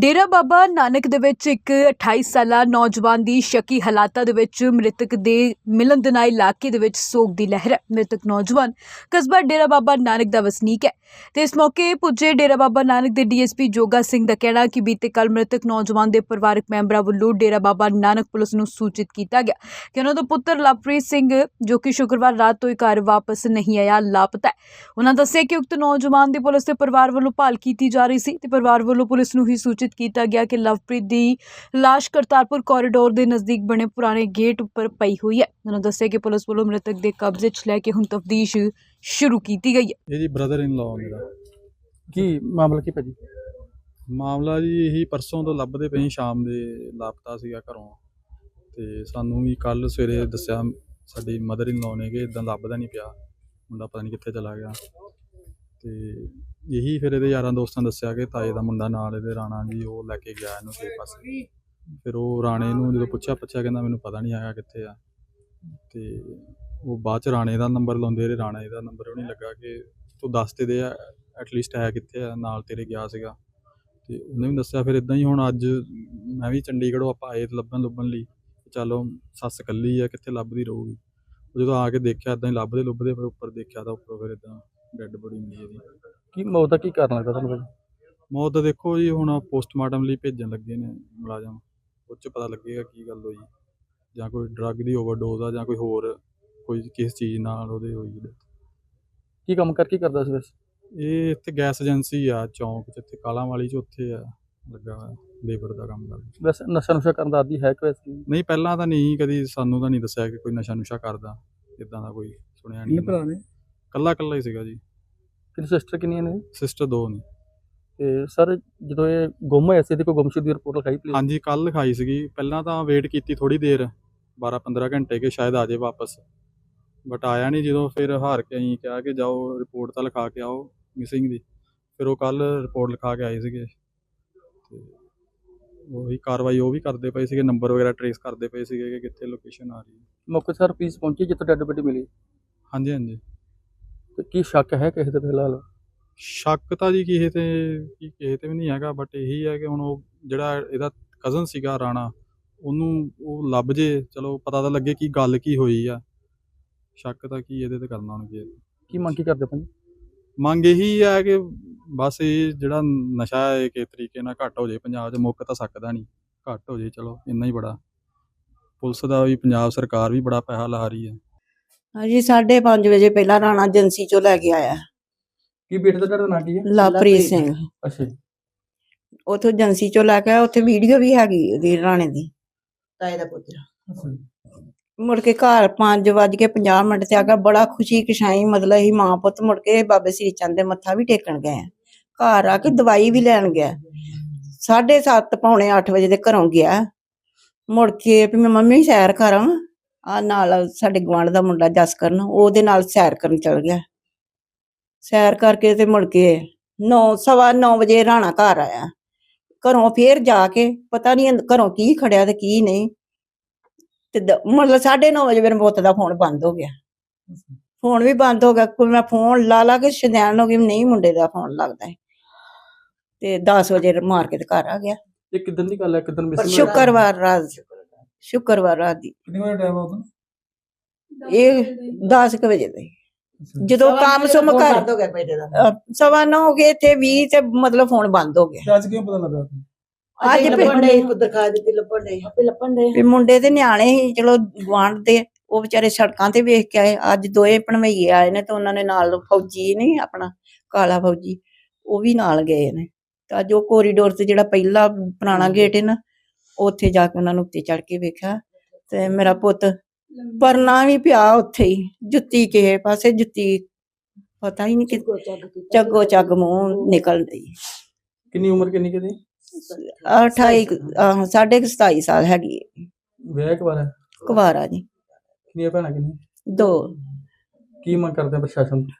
ਡੇਰਾ ਬਾਬਾ ਨਾਨਕ ਦੇ ਵਿੱਚ ਇੱਕ 28 ਸਾਲਾ ਨੌਜਵਾਨ ਦੀ ਸ਼ੱਕੀ ਹਾਲਾਤਾਂ ਦੇ ਵਿੱਚ ਮ੍ਰਿਤਕ ਦੇ ਮਿਲਣ ਦੇ ਨਾਲ ਇਲਾਕੇ ਦੇ ਵਿੱਚ ਸੋਗ ਦੀ ਲਹਿਰ ਹੈ। ਮ੍ਰਿਤਕ ਨੌਜਵਾਨ ਕਸਬਾ ਡੇਰਾ ਬਾਬਾ ਨਾਨਕ ਦਾ ਵਸਨੀਕ ਹੈ ਤੇ ਇਸ ਮੌਕੇ ਪੁੱਜੇ ਡੇਰਾ ਬਾਬਾ ਨਾਨਕ ਦੇ ਡੀਐਸਪੀ ਜੋਗਾ ਸਿੰਘ ਦਾ ਕਹਿਣਾ ਕਿ ਬੀਤੇ ਕੱਲ ਮ੍ਰਿਤਕ ਨੌਜਵਾਨ ਦੇ ਪਰਿਵਾਰਕ ਮੈਂਬਰਾਂ ਵੱਲੋਂ ਡੇਰਾ ਬਾਬਾ ਨਾਨਕ ਪੁਲਿਸ ਨੂੰ ਸੂਚਿਤ ਕੀਤਾ ਗਿਆ ਕਿ ਉਹਨਾਂ ਦਾ ਪੁੱਤਰ ਲਵਪ੍ਰੀਤ ਸਿੰਘ, ਜੋ ਕਿ ਸ਼ੁੱਕਰਵਾਰ ਰਾਤ ਤੋਂ ਹੀ ਘਰ ਵਾਪਸ ਨਹੀਂ ਆਇਆ, ਲਾਪਤਾ ਹੈ। ਉਹਨਾਂ ਦੱਸਿਆ ਕਿ ਉਕਤ ਨੌਜਵਾਨ ਦੀ ਪੁਲਿਸ ਦੇ ਪਰਿਵਾਰ ਵੱਲੋਂ ਭਾਲ ਕੀਤੀ ਜਾ ਰਹੀ ਸੀ ਤੇ ਪਰਿਵਾਰ ਵੱਲੋਂ ਪੁਲਿਸ ਨੂੰ ਹੀ ਸੂਚਿਤ ਕੀਤਾ ਗਿਆ ਕਿ ਲਵਪ੍ਰੀਤ ਦੀ ਲਾਸ਼ ਕਰਤਾਰਪੁਰ ਕੋਰੀਡੋਰ ਦੇ ਨਜ਼ਦੀਕ ਬਣੇ ਪੁਰਾਣੇ ਗੇਟ ਉੱਪਰ ਪਈ ਹੋਈ ਹੈ। ਉਹਨਾਂ ਦੱਸਿਆ ਕਿ ਪੁਲਿਸ ਵੱਲੋਂ ਮ੍ਰਿਤਕ ਦੇ ਕਬਜ਼ੇ 'ਚ ਲੈ ਕੇ ਹੁਣ ਤਫਤੀਸ਼ ਸ਼ੁਰੂ ਕੀਤੀ ਗਈ ਹੈ। ਇਹ ਬ੍ਰਦਰ ਇਨ ਲਾਅ ਮੇਰਾ। ਕੀ ਮਾਮਲਾ ਕੀ ਭਾਜੀ? ਮਾਮਲਾ ਜੀ ਇਹੀ ਪਰਸੋਂ ਤੋਂ ਲੱਭਦੇ ਪਏ ਸ਼ਾਮ ਦੇ ਲਾਪਤਾ ਸੀਗਾ ਘਰੋਂ। ਤੇ ਸਾਨੂੰ ਵੀ ਕੱਲ ਸਵੇਰੇ ਦੱਸਿਆ ਸਾਡੀ ਮਦਰ ਇਨ ਲਾਅ ਨੇ ਕਿ ਇਦਾਂ ਲੱਭਦਾ ਨਹੀਂ ਪਿਆ। ਮੁੰਡਾ ਪਤਾ ਨਹੀਂ ਕਿੱਥੇ ਚਲਾ ਗਿਆ। ਤੇ ਇਹੀ ਫਿਰ ਇਹਦੇ ਯਾਰਾਂ ਦੋਸਤਾਂ ਦੱਸਿਆ ਕਿ ਤਾਏ ਦਾ ਮੁੰਡਾ ਨਾਲ ਇਹਦੇ ਰਾਣਾ ਜੀ ਉਹ ਲੈ ਕੇ ਗਿਆ ਇਹਨੂੰ ਕਿਸੇ ਪਾਸੇ। ਫਿਰ ਉਹ ਰਾਣੇ ਨੂੰ ਜਦੋਂ ਪੁੱਛਿਆ ਪੁੱਛਿਆ ਕਹਿੰਦਾ ਮੈਨੂੰ ਪਤਾ ਨਹੀਂ ਆਇਆ ਕਿੱਥੇ ਆ। ਤੇ ਉਹ ਬਾਅਦ ਚ ਰਾਣੇ ਦਾ ਨੰਬਰ ਲਾਉਂਦੇ ਰਹੇ ਰਾਣੇ ਦਾ ਨੰਬਰ ਉਹ ਨਹੀਂ ਲੱਗਾ ਕਿ ਤੂੰ ਦੱਸ ਤੇ ਦੇ ਐਟਲੀਸਟ ਹੈ ਕਿੱਥੇ ਆ ਨਾਲ ਤੇਰੇ ਗਿਆ ਸੀਗਾ। ਤੇ ਉਹਨੇ ਵੀ ਦੱਸਿਆ ਫਿਰ ਇਦਾਂ ਹੀ ਹੁਣ ਅੱਜ ਮੈਂ ਵੀ ਚੰਡੀਗੜ੍ਹੋਂ ਆਪਾਂ ਆਏ ਲੱਭਣ ਲੁੱਭਣ ਲਈ ਚਲੋ ਸੱਸ ਇਕੱਲੀ ਆ ਕਿੱਥੇ ਲੱਭਦੀ ਰਹੂਗੀ। ਜਦੋਂ ਆ ਕੇ ਦੇਖਿਆ ਇਦਾਂ ਹੀ ਲੱਭਦੇ ਲੁੱਭਦੇ ਫਿਰ ਉੱਪਰ ਦੇਖਿਆ ਤਾਂ ਉੱਪਰੋਂ ਫਿਰ ਇਦਾਂ ਡੈੱਡ ਬੋਡੀ ਮਿਲੀ ਇਹਦੀ। ਕੀ ਮੌਤ ਦਾ ਕੀ ਕਾਰਨ ਲੱਗਦਾ ਤੁਹਾਨੂੰ ਭਾਜੀ? ਮੌਤ ਦਾ ਦੇਖੋ ਜੀ ਹੁਣ ਪੋਸਟਮਾਰਟਮ ਲਈ ਭੇਜਣ ਲੱਗੇ ਨੇ ਮੁਲਾਜ਼ਮ। ਉਹ 'ਚ ਪਤਾ ਲੱਗੇਗਾ ਕੀ ਗੱਲ ਹੋਈ। ਜਾਂ ਕੋਈ ਡਰੱਗ ਦੀ ਓਵਰਡੋਜ਼ ਆ ਜਾਂ ਕੋਈ ਹੋਰ ਕੋਈ ਕਿਸ ਚੀਜ਼ ਨਾਲ ਉਹਦੇ ਹੋਈ death। ਕੀ ਕੰਮ ਕਰ ਕੀ ਕਰਦਾ ਸੀ ਵੈਸੇ? ਇਹ ਇੱਥੇ ਗੈਸ ਏਜੰਸੀ ਆ ਚੌਂਕ 'ਚ ਇੱਥੇ ਕਾਲਾਂ ਵਾਲੀ 'ਚ ਉੱਥੇ ਆ ਲੱਗਾ ਹੋਇਆ ਲੇਬਰ ਦਾ ਕੰਮ ਕਰਦਾ। ਵੈਸੇ ਨਸ਼ਾ ਨੁਸ਼ਾ ਕਰਨ ਦਾ ਆਦੀ ਹੈ ਕਿ ਵੈਸੇ ਨਹੀਂ ਪਹਿਲਾਂ ਤਾਂ ਨਹੀਂ ਕਦੀ ਸਾਨੂੰ ਤਾਂ ਨਹੀਂ ਦੱਸਿਆ ਕਿ ਕੋਈ ਨਸ਼ਾ ਨੁਸ਼ਾ ਕਰਦਾ ਇਦਾਂ ਦਾ ਕੋਈ ਸੁਣਿਆ ਨਹੀਂ। ਨੇ? ਕੱਲਾ ਕੱਲਾ ਹੀ ਸੀਗਾ ਜੀ। ਕਿੰਨੀ ਸਿਸਟਰ ਕਿੰਨੀਆਂ ਨੇ? ਸਿਸਟਰ ਦੋ ਨੇ। ਤੇ ਸਰ ਜਦੋਂ ਇਹ ਗੁੰਮ ਹੋਇਆ ਸੀ ਇਹਦੀ ਕੋਈ ਗੁੰਮਸ਼ੁਦਗੀ ਦੀ ਰਿਪੋਰਟ ਲਿਖਾਈ ਪਲੀਜ਼ ਹਾਂਜੀ ਕੱਲ ਲਿਖਾਈ ਸੀਗੀ। ਪਹਿਲਾਂ ਤਾਂ ਵੇਟ ਕੀਤੀ ਥੋੜੀ ਦੇਰ 12 15 ਘੰਟੇ ਕਿ ਸ਼ਾਇਦ ਆ ਜਾਏ ਵਾਪਸ। ਬਟ ਆਇਆ ਨਹੀਂ ਜਦੋਂ ਫਿਰ ਹਾਰ ਕੇ ਅਸੀਂ ਕਿਹਾ ਕਿ ਜਾਓ ਰਿਪੋਰਟ ਤਾਂ ਲਿਖਾ ਕੇ ਆਓ ਮਿਸਿੰਗ ਦੀ। ਫਿਰ ਉਹ ਕੱਲ ਰਿਪੋਰਟ ਲਿਖਾ ਕੇ ਆਏ ਸੀਗੇ। ਤੇ ਉਹੀ ਕਾਰਵਾਈ ਉਹ ਵੀ ਕਰਦੇ ਪਏ ਸੀਗੇ ਨੰਬਰ ਵਗੈਰਾ ਟਰੇਸ ਕਰਦੇ ਪਏ ਸੀਗੇ ਕਿ ਕਿੱਥੇ ਲੋਕੇਸ਼ਨ ਆ ਰਹੀ ਹੈ। ਮੌਕੇ ਸਰ ਪੀਸ ਪਹੁੰਚੀ ਜਿੱਥੇ ਡੈਡ ਬੋਡੀ ਮਿਲੀ? ਹਾਂਜੀ ਹਾਂਜੀ। ਤੇ ਕੀ ਸ਼ੱਕ ਹੈ ਕਿਸੇ ਤੇ ਫਿਲਹਾਲ? ਸ਼ੱਕ ਤਾਂ ਜੀ ਕਿਸੇ ਤੇ ਕੀ ਕਿਸੇ ਤੇ ਵੀ ਨਹੀਂ ਹੈਗਾ ਬਟ ਇਹੀ ਹੈ ਕਿ ਹੁਣ ਉਹ ਜਿਹੜਾ ਇਹਦਾ ਕਜ਼ਨ ਸੀਗਾ ਰਾਣਾ ਉਹਨੂੰ ਉਹ ਲੱਭ ਜੇ ਚਲੋ ਪਤਾ ਤਾਂ ਲੱਗੇ ਕਿ ਗੱਲ ਕੀ ਹੋਈ ਆ। ਸ਼ੱਕ ਤਾਂ ਕੀ ਇਹਦੇ ਤੇ ਕਰਨਾ ਹੁਣ ਕੀ ਕੀ ਮੰਗ ਕੀ ਕਰਦੇ ਭਾਜੀ? ਮੰਗ ਇਹੀ ਹੈ ਕਿ ਬਸ ਇਹ ਜਿਹੜਾ ਨਸ਼ਾ ਹੈ ਕਿ ਤਰੀਕੇ ਨਾਲ ਘੱਟ ਹੋ ਜੇ ਪੰਜਾਬ 'ਚ ਮੁੱਕ ਤਾਂ ਸਕਦਾ ਨਹੀਂ। ਘੱਟ ਹੋ ਜੇ ਚਲੋ ਇੰਨਾ ਹੀ ਬੜਾ। ਪੁਲਿਸ ਦਾ ਵੀ ਪੰਜਾਬ ਸਰਕਾਰ ਵੀ ਬੜਾ ਪੈਸਾ ਲਾ ਰਹੀ ਹੈ। ਹਾਂਜੀ 5:30 ਵਜੇ ਪਹਿਲਾਂ ਰਾਣਾ ਏਜੰਸੀ ਚੋਂ ਲੈ ਕੇ ਆਇਆ। ਕੀ ਬੇਟੇ ਦਾ ਤੁਹਾਡਾ ਨਾਂ ਕੀ ਹੈ? ਲਵਪ੍ਰੀਤ ਸਿੰਘ। ਅੱਛਾ ਜੀ। ਉਥੋਂ ਏਜੰਸੀ ਚੋਂ ਲੈ ਕੇ ਆਇਆ ਉੱਥੇ ਵੀਡੀਓ ਵੀ ਹੈਗੀ ਉਹਦੀ ਰਾਣੇ ਦੀ। ਤਾਏ ਦਾ ਪੁੱਤਰ। ਅੱਛਾ ਜੀ। ਮੁੜ ਕੇ ਘਰ 5:50 ਮਿੰਟ ਤੇ ਆ ਗਿਆ ਬੜਾ ਖੁਸ਼ੀ ਖੁਸ਼ਾਈ ਮਤਲਬ ਹੀ ਮਾਂ ਪੁੱਤ ਮੁੜ ਕੇ ਬਾਬੇ ਸ੍ਰੀ ਚੰਦ ਦੇ ਮੱਥਾ ਵੀ ਟੇਕਣ ਗਏ ਆ। ਘਰ ਆ ਕੇ ਦਵਾਈ ਵੀ ਲੈਣ ਗਿਆ। 7:30 ਪੌਣੇ 8 ਵਜੇ ਦੇ ਘਰੋਂ ਗਿਆ। ਮੁੜ ਕੇ ਵੀ ਮੈਂ ਮੰਮੀ ਸੈਰ ਕਰਾਂ ਆ ਨਾਲ ਸਾਡੇ ਗਵਾਂਢ ਦਾ ਮੁੰਡਾ ਜਸ ਕਰਨ ਉਹਦੇ ਨਾਲ ਸੈਰ ਕਰਨ ਚਲ ਗਿਆ। ਸੈਰ ਕਰਕੇ ਤੇ ਮੁੜ ਕੇ 9 ਸਵਾ 9 ਵਜੇ ਰਾਣਾ ਘਰ ਆਇਆ। ਘਰੋਂ ਫੇਰ ਜਾ ਕੇ ਪਤਾ ਨਹੀਂ ਘਰੋਂ ਕੀ ਖੜਿਆ ਤੇ ਕੀ ਨਹੀਂ। ਤੇ ਮਤਲਬ 9:30 ਵਜੇ ਮੇਰੇ ਪੁੱਤ ਦਾ ਫੋਨ ਬੰਦ ਹੋ ਗਿਆ। ਫੋਨ ਵੀ ਬੰਦ ਹੋ ਗਿਆ ਕੋਈ ਮੈਂ ਫੋਨ ਲਾ ਲਾ ਕੇ ਸ਼ਦੈਨ ਹੋ ਗਈ ਨਹੀਂ ਮੁੰਡੇ ਦਾ ਫੋਨ ਲੱਗਦਾ ਹੈ ਤੇ 10 ਵਜੇ ਮਾਰ ਕੇ ਤੇ ਘਰ ਆ ਗਿਆ। ਇਹ ਕਿਦਾਂ ਦੀ ਗੱਲ ਹੈ ਕਿਦਾਂ ਮਿਸ ਸ਼ੁੱਕਰਵਾਰ ਰਾਤ ਸ਼ੁੱਕਰਵਾਰ ਰਾਤ ਦੀ। ਕਿੰਨੇ ਵਜੇ ਟਾਈਮ ਆ ਉਦੋਂ? ਇਹ 10 ਕੁ ਵਜੇ ਦੇ ਜਦੋਂ ਕੰਮ ਸੁਮ ਕਰ ਹੋ ਬੇਟੇ ਦਾ। ਸਵਾ ਨੌ ਹੋ ਗਏ ਤੇ 20 ਤੇ ਮਤਲਬ ਫੋਨ ਬੰਦ ਹੋ ਗਿਆ। ਅੱਜ ਕਿਉਂ ਪਤਾ ਲੱਗਾ ਅੱਜ ਅੱਜ ਫਿਰ- ਲੱਭਣ ਦੇ ਕੁਦਰ ਖਾ ਦਿੱਤੀ ਲੱਭਣ ਦੇ ਆਪੇ ਲੱਭਣ ਦੇ ਵੀ ਮੁੰਡੇ ਤੇ ਨਿਆਣੇ ਸੀ ਚਲੋ ਗਵਾਂਢ ਦੇ ਉਹ ਵਿਚਾਰੇ ਸੜਕਾਂ ਤੇ ਵੇਖ ਕੇ ਆਏ। ਅੱਜ ਦੋਏ ਭਣਵਈਏ ਆਏ ਨੇ ਤੇ ਉਹਨਾਂ ਨੇ ਨਾਲ ਫੌਜੀ ਨਹੀਂ ਆਪਣਾ ਕਾਲਾ ਫੌਜੀ ਉਹ ਵੀ ਨਾਲ ਗਏ ਨੇ। ਤਾਂ ਜੋ ਕੋਰੀਡੋਰ ਤੇ ਜਿਹੜਾ ਪਹਿਲਾ ਪੁਰਾਣਾ ਗੇਟ ਹੈ ਨਾ ਉੱਥੇ ਜਾ ਕੇ ਉਹਨਾਂ ਨੂੰ ਉੱਤੇ ਚੜ ਕੇ ਵੇਖਿਆ ਤੇ ਮੇਰਾ ਪੁੱਤ ਪਰਨਾ ਵੀ ਪਿਆ ਉੱਥੇ ਹੀ ਜੁੱਤੀ ਕਿਸੇ ਪਾਸੇ ਜੁੱਤੀ ਪਤਾ ਹੀ ਨਹੀਂ ਕਿ ਚੱਗੋ ਚੱਗ ਮੂੰਹ ਨਿਕਲ ਰਹੀ ਕਿੰਨੀ ਉਮਰ ਕਿੰਨੀ ਕਿਦੀ 28 ਆਹ, ਸਾਢੇ ਕੁ 27 ਸਾਲ ਹੈਗੀ ਹੈ। ਵਿਆਹ ਇੱਕ ਵਾਰ ਹੈ? ਕੁਵਾਰਾ ਜੀ। ਕਿੰਨੀਆਂ ਭੈਣਾਂ ਕਿੰਨੀ ਦੋ। ਕੀ ਮੰਗ ਕਰਦੇ ਆ ਪ੍ਰਸ਼ਾਸਨ ਤੋਂ?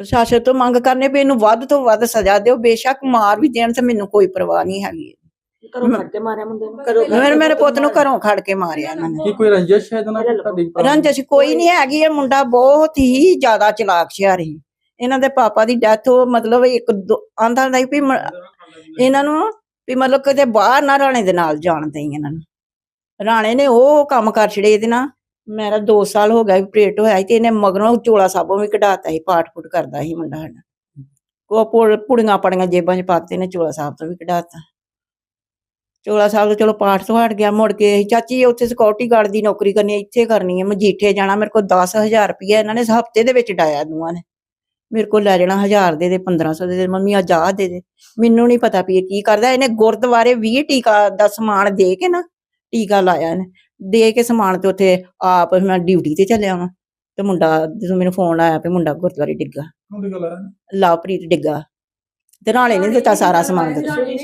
ਪ੍ਰਸ਼ਾਸਨ ਤੋਂ ਮੰਗ ਕਰਨੇ ਵੀ ਇਹਨੂੰ ਵੱਧ ਤੋਂ ਵੱਧ ਸਜ਼ਾ ਦਿਓ ਬੇਸ਼ੱਕ ਮਾਰ ਵੀ ਦੇਣ ਤੇ ਮੈਨੂੰ ਕੋਈ ਪਰਵਾਹ ਨਹੀਂ ਹੈਗੀ। ਕਰੋ ਫੜ ਕੇ ਮਾਰਿਆ ਮੁੰਡੇ ਨੂੰ। ਕਰੋ ਮੇਰੇ ਮੇਰੇ ਪੁੱਤ ਨੂੰ ਘਰੋਂ ਖੜ ਕੇ ਮਾਰਿਆ ਇਹਨਾਂ ਨੇ। ਕੀ ਕੋਈ ਰੰਜਿਸ਼ ਹੈ ਇਹਦੇ ਨਾਲ ਤੁਹਾਡੀ? ਰੰਜਸ਼ ਕੋਈ ਨਹੀਂ ਹੈਗੀ ਇਹ ਮੁੰਡਾ ਬਹੁਤ ਹੀ ਜ਼ਿਆਦਾ ਚਲਾਕ ਸ਼ਿਆਰੀ। ਇਹਨਾਂ ਦੇ ਪਾਪਾ ਦੀ ਡੈਥ ਹੋ ਮਤਲਬ ਇੱਕ ਆਂਦਾ ਹੁੰਦਾ ਸੀ ਵੀ ਮ- ਇਹਨਾਂ ਨੂੰ ਵੀ ਮਤਲਬ ਕਿਤੇ ਬਾਹਰ ਨਾ ਰਾਣੇ ਦੇ ਨਾਲ ਜਾਣ ਦੇਈ ਇਹਨਾਂ ਨੂੰ। ਰਾਣੇ ਨੇ ਉਹ ਕੰਮ ਕਰ ਛੜੇ ਇਹਦੇ ਨਾਲ। ਮੇਰਾ 2 ਸਾਲ ਹੋ ਗਿਆ ਪ੍ਰੇਟ ਹੋਇਆ ਸੀ ਤੇ ਇਹਨੇ ਮਗਰੋਂ ਚੋਲਾ ਸਾਬੋਂ ਵੀ ਕਢਾਤਾ ਸੀ ਪਾਠ ਪੁੱਟ ਕਰਦਾ ਸੀ ਮੁੰਡਾ ਸਾਡਾ। ਪੁੜੀਆਂ ਪੜੀਆਂ ਜੇਬਾਂ 'ਚ ਪਾਤੇ ਨੇ ਚੋਲਾ ਸਾਹਿਬ ਤੋਂ ਵੀ ਕਢਾਤਾ। ਚੋਲਾ ਸਾਹਿਬ ਤੋਂ ਚਲੋ ਪਾਠ ਤੋਂ ਹਟ ਗਿਆ ਮੁੜ ਕੇ ਅਸੀਂ, ਚਾਚੀ ਉੱਥੇ ਸਿਕਿਉਰਿਟੀ ਗਾਰਡ ਦੀ ਨੌਕਰੀ ਕਰਨੀ ਹੈ ਇੱਥੇ ਕਰਨੀ ਹੈ ਮਜੀਠੇ ਜਾਣਾ ਮੇਰੇ ਕੋਲ 10000 ਰੁਪਇਆ ਇਹਨਾਂ ਨੇ ਹਫ਼ਤੇ ਦੇ ਵਿੱਚ ਡਾਇਆ ਦੂਆਂ ਨੇ। ਮੇਰੇ ਕੋਲ ਲੈ ਜਾਣਾ 1000 ਦੇ ਦੇ 1500 ਦੇ ਦੇ ਮੰਮੀ ਅੱਜ ਆਹ ਦੇ ਦੇ। ਮੈਨੂੰ ਨਹੀਂ ਪਤਾ ਵੀ ਇਹ ਕੀ ਕਰਦਾ ਇਹਨੇ ਗੁਰਦੁਆਰੇ 20 ਟੀਕਾ ਦਾ ਸਮਾਨ ਦੇ ਕੇ ਨਾ ਟੀਕਾ ਲਾਇਆ ਇਹਨੇ। ਦੇ ਕੇ ਸਮਾਨ ਤੇ ਉੱਥੇ ਆਪ ਮੈਂ ਡਿਊਟੀ ਤੇ ਚੱਲਿਆ ਵਾਂ ਤੇ ਮੁੰਡਾ ਜਦੋਂ ਮੈਨੂੰ ਫੋਨ ਆਇਆ ਵੀ ਮੁੰਡਾ ਗੁਰਦੁਆਰੇ ਡਿੱਗਾ। ਉਹਦੀ ਗੱਲ ਹੈ ਲਵਪ੍ਰੀਤ ਡਿੱਗਾ। ਤੇ ਨਾਲੇ ਨਹੀਂ ਦਿੱਤਾ ਸਾਰਾ ਸਮਾਨ ਦਿੱਤਾ। ਇਹਦੀ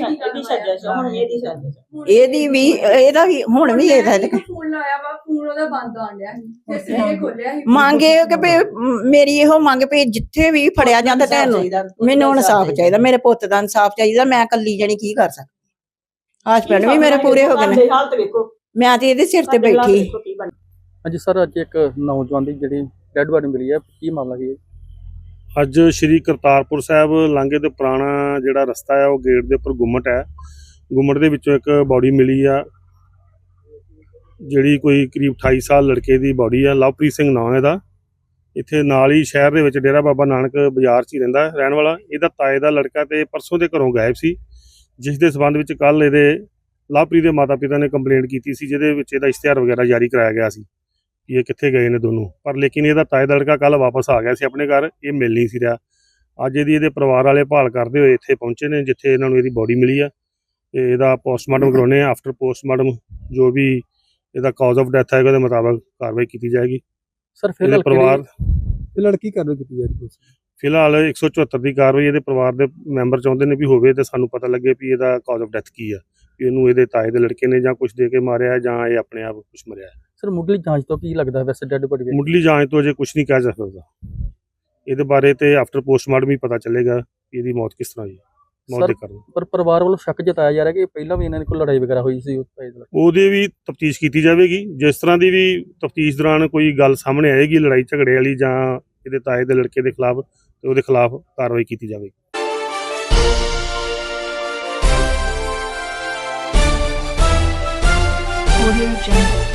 ਸਾਜਾ ਸੀ ਹੁਣ ਇਹਦੀ ਸਾਜਾ ਇਹਦੀ ਵੀ ਇਹਦਾ ਵੀ ਹੁਣ ਵੀ ਇਹਦਾ ਤੇ ਫੋਨ ਲਾਇਆ ਵਾ ਫੋਨ ਉਹਦਾ ਬੰਦ ਆਣ ਡਿਆ ਸੀ ਫਿਰ ਸਵੇਰੇ ਖੋਲਿਆ ਸੀ। ਮੰਗੇ ਕਿ ਵੀ ਮੇਰੀ ਇਹੋ ਮੰਗ ਵੀ ਜਿੱਥੇ ਵੀ ਫੜਿਆ ਜਾਂਦਾ ਤੈਨੂੰ ਮੈਨੂੰ ਇਨਸਾਫ ਚਾਹੀਦਾ ਮੇਰੇ ਪੁੱਤ ਦਾ ਇਨਸਾਫ ਚਾਹੀਦਾ ਮੈਂ ਇਕੱਲੀ ਜਣੀ ਕੀ ਕਰ ਸਕਦੀ? ਹਸਬੰਡ ਵੀ ਮੇਰੇ ਪੂਰੇ ਹੋ ਗਏ ਨੇ। ਹਾਲਤ ਵੇਖੋ। ਮੈਂ ਤੇ ਇਹਦੇ ਸਿਰ ਤੇ ਬੈਠੀ। ਹਾਂਜੀ ਸਰ ਅੱਜ ਇੱਕ ਨੌਜਵਾਨ ਦੀ ਜਿਹੜੀ ਡੈੱਡ ਬਾਡੀ ਮਿਲੀ ਹੈ ਕੀ ਮਾਮਲਾ ਕੀ ਹੈ ਅੱਜ ਸ਼੍ਰੀ ਕਰਤਾਰਪੁਰ ਸਾਹਿਬ ਲਾਂਘੇ ਦੇ ਪੁਰਾਣਾ ਜਿਹੜਾ ਰਸਤਾ ਹੈ, ਉਹ ਗੇਟ ਦੇ ਉੱਪਰ ਗੁੰਮਟ ਹੈ। ਗੁੰਮਟ ਦੇ ਵਿੱਚੋਂ ਇੱਕ ਬਾਡੀ ਮਿਲੀ ਆ। ਜਿਹੜੀ ਕੋਈ ਕਰੀਬ 28 ਸਾਲ ਲੜਕੇ ਦੀ ਬਾਡੀ ਆ, ਲਵਪ੍ਰੀਤ ਸਿੰਘ ਨਾਂ ਇਹਦਾ। ਇੱਥੇ ਨਾਲ ਹੀ ਸ਼ਹਿਰ ਦੇ ਵਿੱਚ ਡੇਰਾ ਬਾਬਾ ਨਾਨਕ ਬਾਜ਼ਾਰ 'ਚ ਹੀ ਰਹਿੰਦਾ, ਰਹਿਣ ਵਾਲਾ। ਇਹਦਾ ਤਾਏ ਦਾ ਲੜਕਾ ਤੇ ਪਰਸੋਂ ਦੇ ਘਰੋਂ ਗਾਇਬ ਸੀ, ਜਿਸ ਦੇ ਸਬੰਧ ਵਿੱਚ ਕੱਲ ਇਹਦੇ ਲਵਪ੍ਰੀਤ ਦੇ ਮਾਤਾ-ਪਿਤਾ ਨੇ ਕੰਪਲੇਂਟ ਕੀਤੀ ਸੀ, ਜਿਹਦੇ ਵਿੱਚ ਇਹਦਾ ਇਸ਼ਤਿਹਾਰ ਵਗੈਰਾ ਜਾਰੀ ਕਰਾਇਆ ਗਿਆ ਸੀ। ਕਿ ਇਹ ਕਿੱਥੇ ਗਏ ਨੇ ਦੋਨੋਂ। ਪਰ ਲੇਕਿਨ ਇਹਦਾ ਤਾਏ ਦਾ ਲੜਕਾ ਕੱਲ ਵਾਪਸ ਆ ਗਿਆ ਸੀ ਆਪਣੇ ਘਰ ਇਹ ਮਿਲ ਨਹੀਂ ਸੀ ਰਿਹਾ। ਅੱਜ ਇਹਦੀ ਇਹਦੇ ਪਰਿਵਾਰ ਵਾਲੇ ਭਾਲ ਕਰਦੇ ਹੋਏ ਇੱਥੇ ਪਹੁੰਚੇ ਨੇ ਜਿੱਥੇ ਇਹਨਾਂ ਨੂੰ ਇਹਦੀ ਬੋਡੀ ਮਿਲੀ ਆ। ਤੇ ਇਹਦਾ ਪੋਸਟਮਾਰਟਮ ਕਰਾਉਣੇ ਆ। ਆਫਟਰ ਪੋਸਟਮਾਰਟਮ ਜੋ ਵੀ ਇਹਦਾ ਕਾਜ਼ ਆਫ ਡੈਥ ਹੈ ਉਹਦੇ ਮੁਤਾਬਕ ਕਾਰਵਾਈ ਕੀਤੀ ਜਾਏਗੀ। ਸਰ ਇਹਦੇ ਫਿਲਹਾਲ ਪਰਿਵਾਰ ਇਹ ਲੜਕੀ ਕਾਰਵਾਈ ਕੀਤੀ ਜਾ ਰਹੀ ਹੈ। ਫਿਲਹਾਲ 174 ਦੀ ਕਾਰਵਾਈ ਇਹਦੇ ਪਰਿਵਾਰ ਦੇ ਮੈਂਬਰ ਚਾਹੁੰਦੇ ਨੇ ਵੀ ਹੋਵੇ ਤੇ ਸਾਨੂੰ ਪਤਾ ਲੱਗੇ ਵੀ ਇਹਦਾ ਕਾਜ਼ ਆਫ ਡੈਥ ਕੀ ਆ। ਇਹਨੂੰ ਇਹਦੇ ਤਾਏ ਦੇ ਲੜਕੇ ਨੇ ਜਾਂ ਕੁਝ ਦੇ ਕੇ ਮਾਰਿਆ ਜਾਂ ਇਹ ਆਪਣੇ ਆਪ ਕੁਝ ਮਰਿਆ। ਹੈ। ਸਰ ਮੁੱਢਲੀ ਜਾਂਚ ਤੋਂ ਕੀ ਲੱਗਦਾ ਵੈਸੇ ਡੈੱਡ ਬਾਡੀ ਮੁੱਢਲੀ ਜਾਂਚ ਤੋਂ ਅਜੇ ਕੁਝ ਨਹੀਂ ਕਹਿ ਸਕਦਾ। ਇਹਦੇ ਬਾਰੇ ਤੇ ਆਫਟਰ ਪੋਸਟਮਾਰਟਮ ਹੀ ਪਤਾ ਚੱਲੇਗਾ ਕਿ ਇਹਦੀ ਮੌਤ ਕਿਸ ਤਰ੍ਹਾਂ ਹੋਈ ਮੌਤ ਦੇ ਕਾਰਨ। ਪਰ ਪਰਿਵਾਰ ਵੱਲੋਂ ਸ਼ੱਕ ਜਤਾਇਆ ਜਾ ਰਿਹਾ ਕਿ ਪਹਿਲਾਂ ਵੀ ਇਹਨਾਂ ਦੀ ਕੋਈ ਲੜਾਈ ਵਗੈਰਾ ਹੋਈ ਸੀ ਉਸ ਨਾਲ। ਉਹਦੇ ਵੀ ਤਫਤੀਸ਼ ਕੀਤੀ ਜਾਵੇਗੀ। ਜਿਸ ਤਰ੍ਹਾਂ ਦੀ ਵੀ ਤਫਤੀਸ਼ ਦੌਰਾਨ ਕੋਈ ਗੱਲ ਸਾਹਮਣੇ ਆਏਗੀ ਲੜਾਈ ਝਗੜੇ ਵਾਲੀ ਜਾਂ ਇਹਦੇ ਤਾਏ ਦੇ ਲੜਕੇ ਦੇ ਖਿਲਾਫ ਤੇ ਉਹਦੇ ਖਿਲਾਫ ਕਾਰਵਾਈ ਕੀਤੀ ਜਾਵੇਗੀ। Audio Jungle.